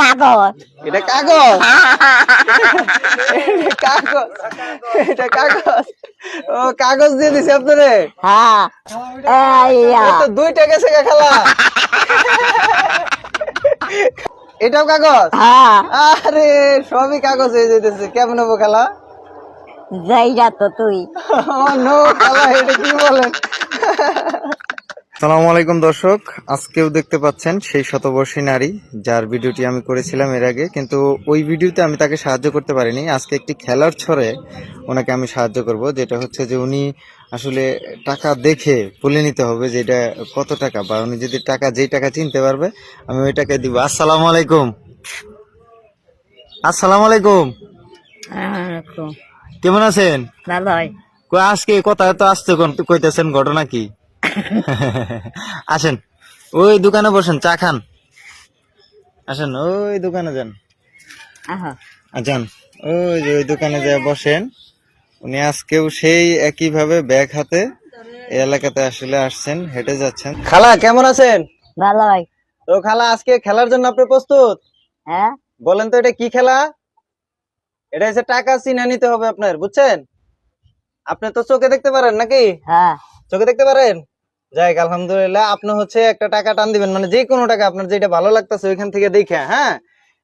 কাগজ। এটা কাগজ? এটা কাগজ। এটা কাগজ। ও কাগজ দিয়ে দিছে আপনারে? হ্যাঁ। এইয়া এই তো দুইটা গেছে খালা। এটাও কাগজ? হ্যাঁ। আরে সবই কাগজ হয়ে যেতেছে কেমন হব খেলা? যাই যা তো তুই। নো খালা এটা কি বলেন? সালামু আলাইকুম দর্শক। আজকেও দেখতে পাচ্ছেন সেই শতবর্ষী নারী যার ভিডিওটি আমি করেছিলাম এর আগে কিন্তু ওই ভিডিওতে আমি তাকে সাহায্য করতে পারিনি। আজকে একটি খেলার ছড়ে ওনাকে আমি সাহায্য করব যেটা হচ্ছে যে উনি আসলে টাকা দেখে বলে নিতে হবে যে এটা কত টাকা বা উনি যদি টাকা যেই টাকা চিনতে পারবে আমি ওই টাকা দিব। আসসালামু আলাইকুম। আসসালামু আলাইকুম। কেমন আছেন? আজকে কথা তো আসতে কইতেছেন ঘটনা কি? আসেন। ওই দোকানে বসেন চা খান। আসেন ওই দোকানে যান। যান। ওই যে ওই দোকানে যা বসেন উনি আজকেও সেই একই ভাবে ব্যাগ হাতে এই এলাকাতে আসলে আসছেন হেঁটে যাচ্ছেন। খালা কেমন আছেন? ভালো হয় তো খালা আজকে খেলার জন্য আপনি প্রস্তুত? হ্যাঁ। বলেন তো এটা কি খেলা? এটা হচ্ছে টাকা চিনা নিতে হবে আপনার বুঝছেন? আপনি তো চোখে দেখতে পারেন নাকি? হ্যাঁ। চোখে দেখতে পারেন? যাই আলহামদুলিল্লাহ আপনি হচ্ছে একটা টাকা টান দিবেন। মানে যে কোনো টাকা আপনার যেটা ভালো লাগতেছে ওইখান থেকে দেখে হ্যাঁ?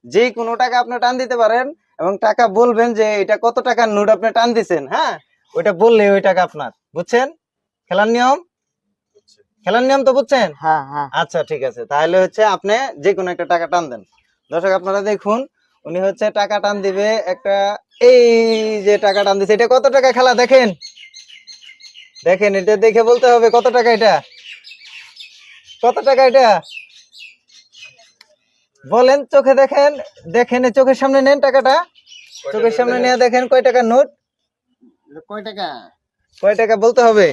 যে কোনো টাকা আপনি টান দিতে পারেন এবং টাকা বলবেন যে এটা কত টাকার নোট আপনি টান দিছেন? হ্যাঁ? ওইটা বললে ওই টাকা আপনার। বুঝছেন? খেলার নিয়ম? খেলার নিয়ম তো বুঝছেন? হ্যাঁ হ্যাঁ। আচ্ছা ঠিক আছে। তাহলে হচ্ছে আপনি যে কোনো একটা টাকা টান দেন। দর্শক আপনারা দেখুন উনি হচ্ছে টাকা টান দিবে একটা এই যে টাকা টান দিছে এটা কত টাকা খেলা দেখেন? দেখেন এটা দেখে বলতে হবে কত টাকা এটা? কত টাকা এটা? বলেন চোখে দেখেন দেখেন চোখের সামনে নেন টাকাটা। চোখের সামনে নিয়ে দেখেন কয় টাকার নোট? কয় টাকা? কয় টাকা বলতে হবে?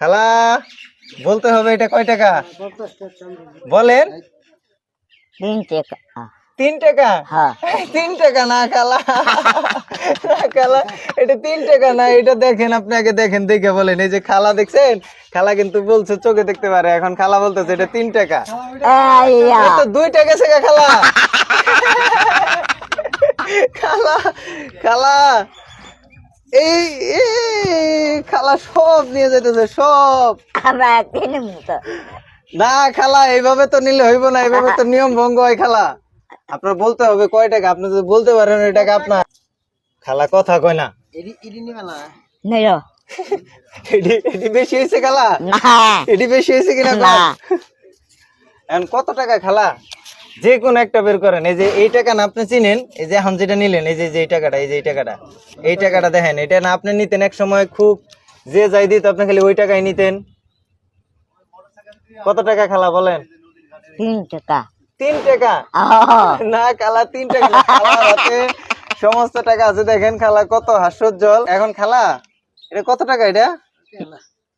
খালা বলতে হবে এটা কয় টাকা? বলেন। তিন টাকা। তিন টাকা? হ্যাঁ। তিন টাকা না খালা। না খালা এটা তিন টাকা না এটা দেখেন আপনি আগে দেখেন দেখে বলেন। এই যে খালা দেখছেন? খালা কিন্তু বলছে চোখে দেখতে পারে। এখন খালা বলতেছে এটা তিন টাকা। তো দুই টাকা গেছে গা খালা। খালা খালা এই খালা সব নিয়ে যেতেছে সব। না খালা এইভাবে তো নিলে হইব না এইভাবে তো নিয়ম ভঙ্গ হয় খালা। আপনার বলতে হবে কয় টাকা? আপনি যদি বলতে পারেন ওই টাকা আপনার। খালা কথা কয় না। এডি এডি নিবে না। নেই এটি এটি বেশি হয়েছে খালা। এটি বেশি হয়েছে কিনা না? এখন কত টাকা খালা? যে কোন একটা বের করেন। এই যে এই টাকা না আপনি চিনেন এই যে এখন যেটা নিলেন এই যে যে এই টাকাটা এই যে এই টাকাটা। এই টাকাটা দেখেন এটা না আপনি নিতেন এক সময় খুব যে যাই দিত আপনি খালি ওই টাকাই নিতেন। কত টাকা খালা বলেন? তিন টাকা। তিন টাকা। না খালা তিন টাকা হাতে সমস্ত টাকা আছে। দেখেন খালা কত হাস্যোজ্জ্বল। এখন খালা এটা কত টাকা এটা?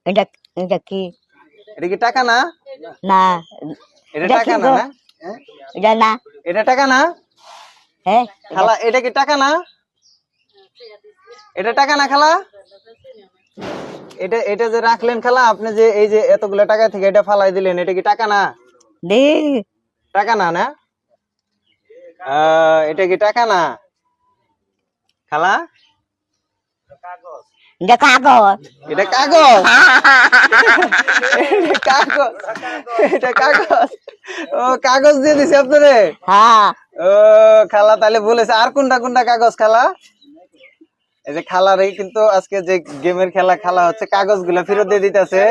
এটা এটা কি? এটা কি টাকা না? না। এটা টাকা না? এটা না। এটা টাকা না? হ্যাঁ খালা এটা কি টাকা না? এটা টাকা না খালা? এটা এটা যে রাখলেন খালা আপনি যে এই যে এতগুলো টাকা থেকে এটা ফালাই দিলেন এটা কি টাকা না? টাকা না না? এটা কি টাকা না? খালা? এটা কাগজ। এটা কাগজ? কাগজ। এটা কাগজ। ও কাগজ দিয়ে দিছে আপনারে? হ্যাঁ। ও খালা তাহলে বলেছে আর কোনটা কোনটা কাগজ খালা? এই যে খালার এই কিন্তু আজকে যে গেমের খেলা খেলা হচ্ছে কাগজগুলা ফেরত দিয়ে দিতেছে।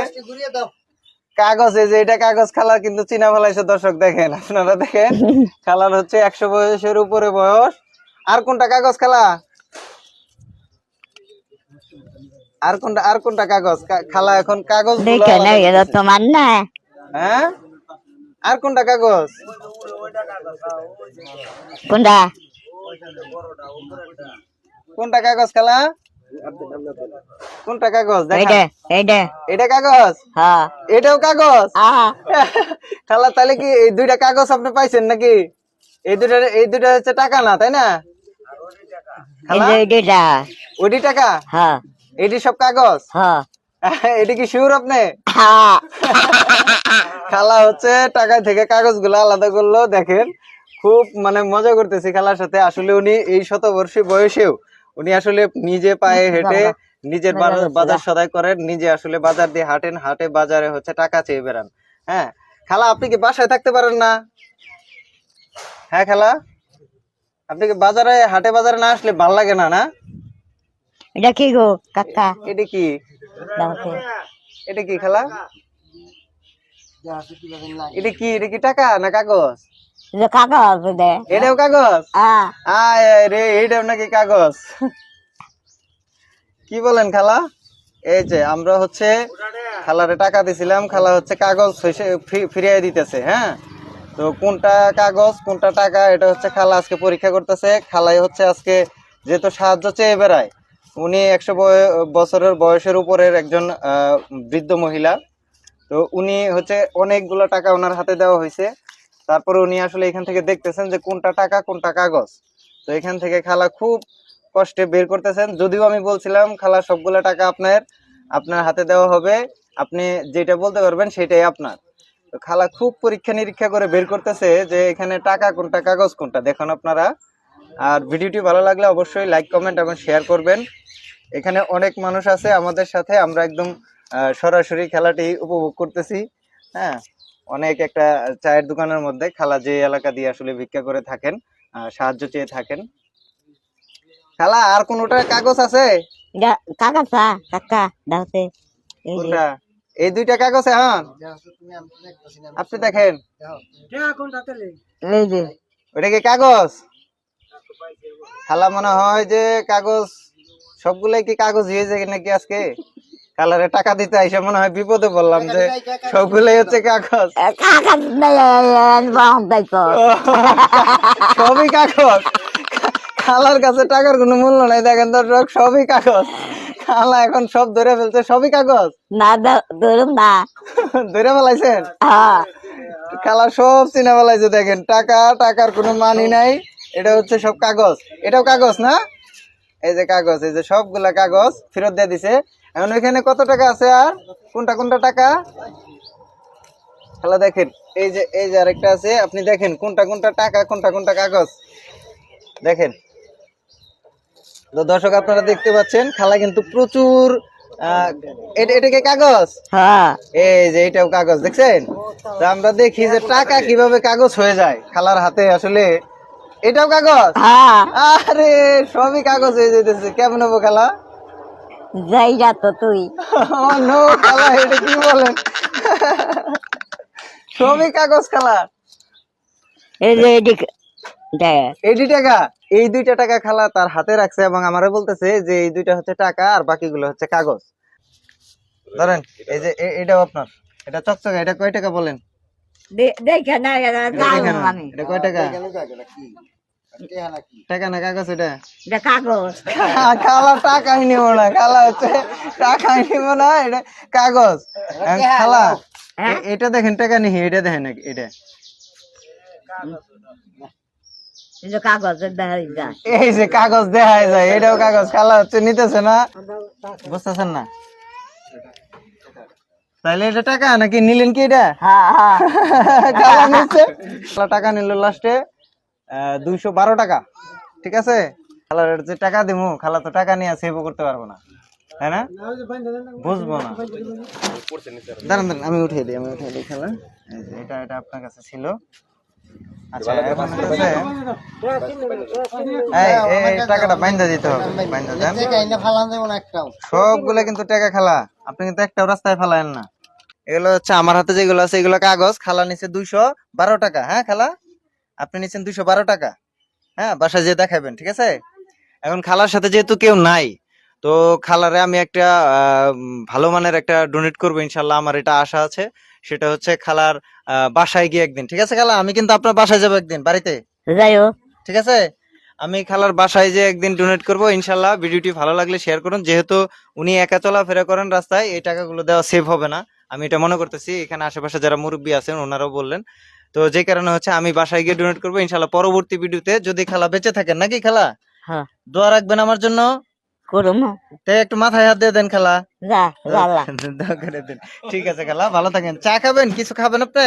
কাগজ এই যে এটা কাগজ খালা কিন্তু চিনা ফেলাইছে দর্শক দেখেন আপনারা দেখেন। খালার হচ্ছে একশো বয়সের উপরে বয়স। আর কোনটা কাগজ খালা? আর কোনটা আর কোনটা কাগজ? খালা এখন কাগজ দেখে না এটা তোমার না। হ্যাঁ? আর কোনটা কাগজ? কোনটা? কোনটা কাগজ খালা? কোনটা কাগজ? এইটা এইটা এটা কাগজ? হ্যাঁ। এটাও কাগজ? খালা তাহলে কি এই দুইটা কাগজ আপনি পাইছেন নাকি? এই দুইটা এই দুইটা হচ্ছে টাকা না তাই না? খালা? এই যে এইটা ওইটি টাকা? হ্যাঁ। এটি সব কাগজ? হ্যাঁ। এটা কি শিওর আপনি? খালা হচ্ছে টাকা থেকে কাগজগুলো আলাদা করল দেখেন। খুব মানে মজা করতেছি খালার সাথে। আসলে উনি এই শতবর্ষী বয়সেও উনি আসলে নিজে পায়ে হেঁটে নিজের বাজার- বাজার সদাই করেন নিজে আসলে বাজার দিয়ে হাঁটেন হাটে বাজারে হচ্ছে টাকা চেয়ে বেড়ান। হ্যাঁ খালা আপনি কি বাসায় থাকতে পারেন না? হ্যাঁ খালা? আপনি কি বাজারে হাটে বাজারে না আসলে ভালো লাগে না না? এটা কি গো কাকা এটা কি? এটা কি খালা? এটা কি এটা কি টাকা না কাগজ? এটা কাগজ দে। এটাও কাগজ? আয় রে এইটাও নাকি কাগজ? কি বলেন খালা? এই যে আমরা হচ্ছে খালারে টাকা দিছিলাম খালা হচ্ছে কাগজ ফিরিয়ে দিতেছে হ্যাঁ? তো কোনটা কাগজ কোনটা টাকা এটা হচ্ছে খালা আজকে পরীক্ষা করতেছে। খালাই হচ্ছে আজকে যেহেতু সাহায্য চেয়ে বেড়ায় উনি একশো বছরের বয়সের উপরের একজন আহ, বৃদ্ধ মহিলা। তো উনি হচ্ছে অনেকগুলো টাকা ওনার হাতে দেওয়া হয়েছে তারপরে উনি আসলে এখান থেকে দেখতেছেন যে কোনটা টাকা, কোনটা কাগজ। তো এখান থেকে খালা খুব কষ্টে বের করতেছেন। যদিও আমি বলছিলাম, খালা, সবগুলো টাকা আপনার আপনার হাতে দেওয়া হবে। আপনি যেটা বলতে পারবেন সেটাই আপনার। তো খালা খুব পরীক্ষা নিরীক্ষা করে বের করতেছে যে এখানে টাকা, কোনটা কাগজ, কোনটা। দেখুন আপনারা। আর ভিডিওটি ভালো লাগলে অবশ্যই লাইক, কমেন্ট এবং শেয়ার করবেন। এখানে অনেক মানুষ আছে আমাদের সাথে। আমরা একদম সরাসরি খেলাটি উপভোগ করতেছি। হ্যাঁ। অনেক একটা চায়ের দোকানের মধ্যে খালা যে এলাকা দিয়ে আসলে ভিক্ষা করে থাকেন সাহায্য চেয়ে থাকেন। খালা আর কোনোটা কাগজ আছে? কাগজ কাকা দাওতে। এই কোনটা? এই দুইটা কাগজ হ্যাঁ দেখো তুমি আমি তো দেখতেছি না আপনি দেখেন। দেখো এই যে। ওটা কি কাগজ? খালা মনে হয় যে কাগজ সবগুলাই কি কাগজ হয়ে যায় নাকি আজকে? কালারে টাকা দিতে আইসে মনে হয় বিপদে বললাম যে সবগুলাই হচ্ছে কাগজ। সবই কাগজ। খালার কাছে টাকার কোনো মূল্য নাই দেখেন দর্শক সবই কাগজ। খালা এখন সব ধরে ফেলছে সবই কাগজ। না ধরুন না। ধরে ফেলাইছেন? হ্যাঁ। খালা সব চিনে ফেলাইছে দেখেন টাকা টাকার কোনো মানি নাই। এটা হচ্ছে সব কাগজ। এটাও কাগজ না? এই যে কাগজ এই যে সবগুলা কাগজ ফেরত দিয়ে দিছে। এখন এখানে কত টাকা আছে আর? কোনটা কোনটা টাকা? খালা দেখেন এই যে এই যে আরেকটা আছে আপনি দেখেন কোনটা কোনটা টাকা কোনটা কোনটা কাগজ? দেখেন। তো দর্শক আপনারা দেখতে পাচ্ছেন খালা কিন্তু প্রচুর আহ, এটা এটা কি কাগজ? হ্যাঁ। এই যে এটাও কাগজ দেখছেন? তো আমরা দেখি যে টাকা কীভাবে কাগজ হয়ে যায় খালার হাতে আসলে। এটাও কাগজ? হ্যাঁ। আরে সবই কাগজ হয়ে যেতেছে কেমন হব খালা? যাই যা তো তুই। ও নো খালা এটা কি বলেন? সবই কাগজ খালা। এই যে এদিকে দেখ। টাকা এই দুইটা টাকা খালা তার হাতে রাখছে এবং আমারে বলতেছে যে এই দুইটা হচ্ছে টাকা আর বাকিগুলো হচ্ছে কাগজ। ধরেন এই যে এটাও আপনার। এটা চকচকে এটা কয় টাকা বলেন? না দেখেন এটা কয় টাকা? কাগজ টাকা না কাগজ এটা? এটা কাগজ। খালা টাকাই নিব না খালা হচ্ছে টাকাই নিব না এটা কাগজ। খালা এটা দেখেন টাকা নিহি এটা দেখেন এই যে কাগজ দেখা যায় এটাও কাগজ খালা হচ্ছে নিতেছে না? বুঝতেছেন না? তাইলে এটা টাকা নাকি নিলেন কি এটা? হ্যাঁ হ্যাঁ। খালা নিচ্ছে খালা টাকা নিল লাস্টে। দুইশো বারো টাকা। ঠিক আছে? খালার যে টাকা দিমু খালা তো টাকা নিয়ে সেভও করতে পারব না। তাই না? বুঝব না। দাঁড়ান দাঁড়ান আমি উঠিয়ে দিই আমি উঠিয়ে দিই খালা। এটা এটা আপনার কাছে ছিল। আচ্ছা এখন হচ্ছে এই টাকাটা দিতে হবে দেন। সবগুলা কিন্তু টাকা খালা। আপনি কিন্তু একটাও রাস্তায় ফেলায়েন না। এগুলো হচ্ছে আমার হাতে যেগুলো আছে এগুলো কাগজ। খালা নিচে দুইশো বারো টাকা হ্যাঁ খালা? আপনি নিচ্ছেন দুইশো বারো টাকা। হ্যাঁ বাসায় যেয়ে দেখাবেন ঠিক আছে? এখন খালার সাথে যেহেতু কেউ নাই তো খালারে আমি একটা ভালো মানের একটা ডোনেট করব ইনশাল্লাহ আমার এটা আশা আছে। সেটা হচ্ছে খালার বাসায় গিয়ে একদিন ঠিক আছে খালা? আমি কিন্তু আপনার বাসায় যাব একদিন বাড়িতে। যাই হোক। ঠিক আছে? আমি খালার বাসায় যে একদিন ডোনেট করব ইনশাল্লাহ। ভিডিওটি ভালো লাগলে শেয়ার করুন। যেহেতু উনি একা চলাফেরা করেন রাস্তায় এই টাকাগুলো দেওয়া সেভ হবে না। আমি এটা মনে করতেছি এখানে আশেপাশে যারা মুরব্বী আছেন ওনারাও বললেন। তো যে কারণে হচ্ছে আমি বাসায় গিয়ে ডোনেট করব ইনশাল্লাহ পরবর্তী ভিডিওতে যদি খালা বেঁচে থাকেন নাকি খালা? হ্যাঁ। দোয়া রাখবেন আমার জন্য। করুম। তাই একটু মাথায় হাত দিয়ে দেন খালা। ঠিক আছে খালা ভালো থাকেন। চা খাবেন? কিছু খাবেন আপনি?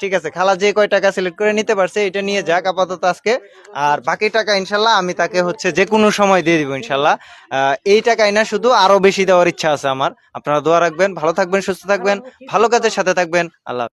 ঠিক আছে খালা যে কয় টাকা সিলেক্ট করে নিতে পারছে এটা নিয়ে যাক আপাতত আজকে। আর বাকি টাকা ইনশাল্লাহ আমি তাকে হচ্ছে যে কোনো সময় দিয়ে দিব ইনশাল্লাহ। আহ, এই টাকাই না শুধু আরও বেশি দেওয়ার ইচ্ছা আছে আমার। আপনারা দোয়া রাখবেন ভালো থাকবেন সুস্থ থাকবেন ভালো কাজের সাথে থাকবেন। আল্লাহ।